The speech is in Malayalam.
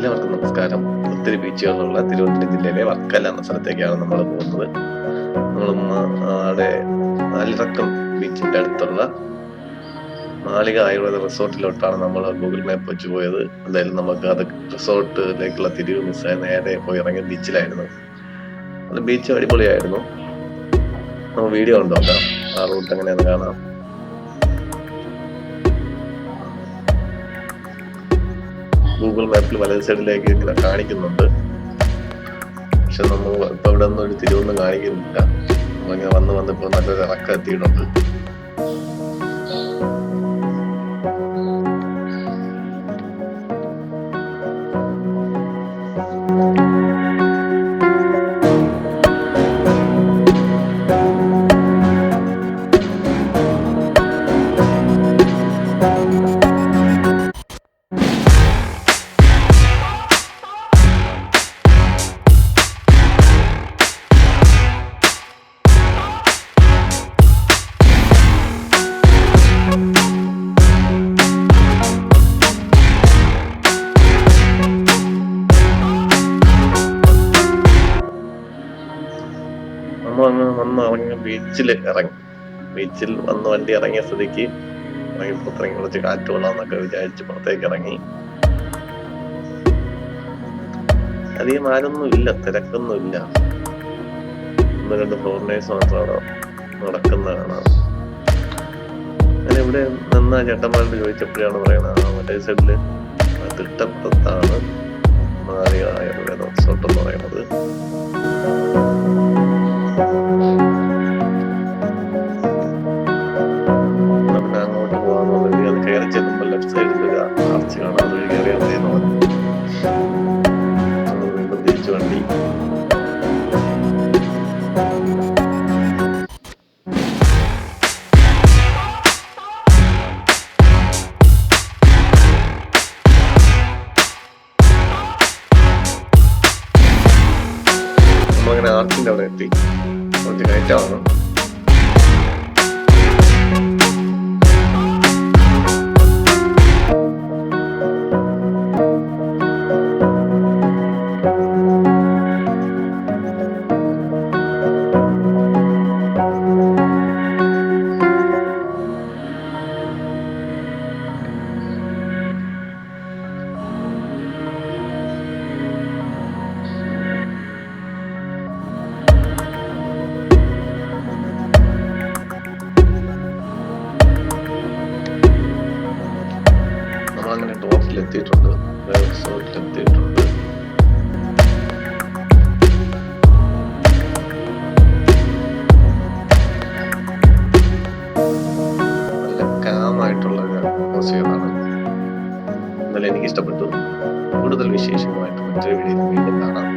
എല്ലാവർക്കും നമസ്കാരം. ഒത്തിരി ബീച്ചുകളുള്ള തിരുവനന്തപുരം ജില്ലയിലെ വർക്കല എന്ന സ്ഥലത്തേക്കാണ് നമ്മൾ പോകുന്നത്. നമ്മൾ അവിടെ അലിറക്കം ബീച്ചിന്റെ അടുത്തുള്ള മാളിക ആയുർവേദ റിസോർട്ടിലോട്ടാണ് നമ്മൾ ഗൂഗിൾ മാപ്പ് വെച്ച് പോയത്. എന്തായാലും നമുക്ക് അത് റിസോർട്ടിലേക്കുള്ള തിരിവ് മിസ്സായി നേരെ പോയി ഇറങ്ങിയ ബീച്ചിലായിരുന്നു. അത് ബീച്ച് അടിപൊളിയായിരുന്നു. നമ്മൾ വീഡിയോ ഉണ്ടോക്കാം ആ റൂട്ട് എങ്ങനെയാണെന്ന് കാണാം. ഗൂഗിൾ മാപ്പിൽ വലത് സൈഡിലേക്ക് ഇങ്ങനെ കാണിക്കുന്നുണ്ട്. പക്ഷെ നമ്മൾ ഇപ്പൊ ഇവിടെ ഒന്നും ഒരു തിരിവൊന്നും കാണിക്കുന്നില്ല. നമ്മളിങ്ങനെ വന്ന് വന്ന് ഇപ്പൊ നല്ലൊരു ഇറക്കം എത്തിയിട്ടുണ്ട്. വന്ന് ഇറങ്ങി ബീച്ചിൽ ഇറങ്ങി. ബീച്ചിൽ വന്ന് വണ്ടി ഇറങ്ങിയ സ്ഥിതിക്ക് ഇറങ്ങി പുറത്തിറങ്ങി കുറച്ച് കാറ്റ് എന്നൊക്കെ വിചാരിച്ച് പുറത്തേക്ക് ഇറങ്ങി. അധികം ആരൊന്നും ഇല്ല തിരക്കൊന്നും ഇല്ല. ഒന്ന് രണ്ട് ഫോറിനേഴ്സ് മാത്രം അവിടെ നടക്കുന്ന കാണാം ഇവിടെ നിന്ന ചേട്ടന്മാരോട് ചോദിച്ചപ്പോഴാണ് പറയുന്നത് മറ്റേ സൈഡിൽ തിട്ടപ്പത്താണ് വീണ്ടും തിരിച്ചു വണ്ടി നമ്മളങ്ങനെ ആർച്ചിന്റെ അവിടെ എത്തി കുറച്ച് കയറ്റമാണ് റിസോർട്ടിൽ എത്തിയിട്ടുണ്ട് നല്ല കാമായിട്ടുള്ള മ്യൂസിയമാണ് എന്നാലും എനിക്ക് ഇഷ്ടപ്പെട്ടു കൂടുതൽ വിശേഷമായിട്ട് മറ്റൊരു വീഡിയോയിൽ വീണ്ടും കാണാം.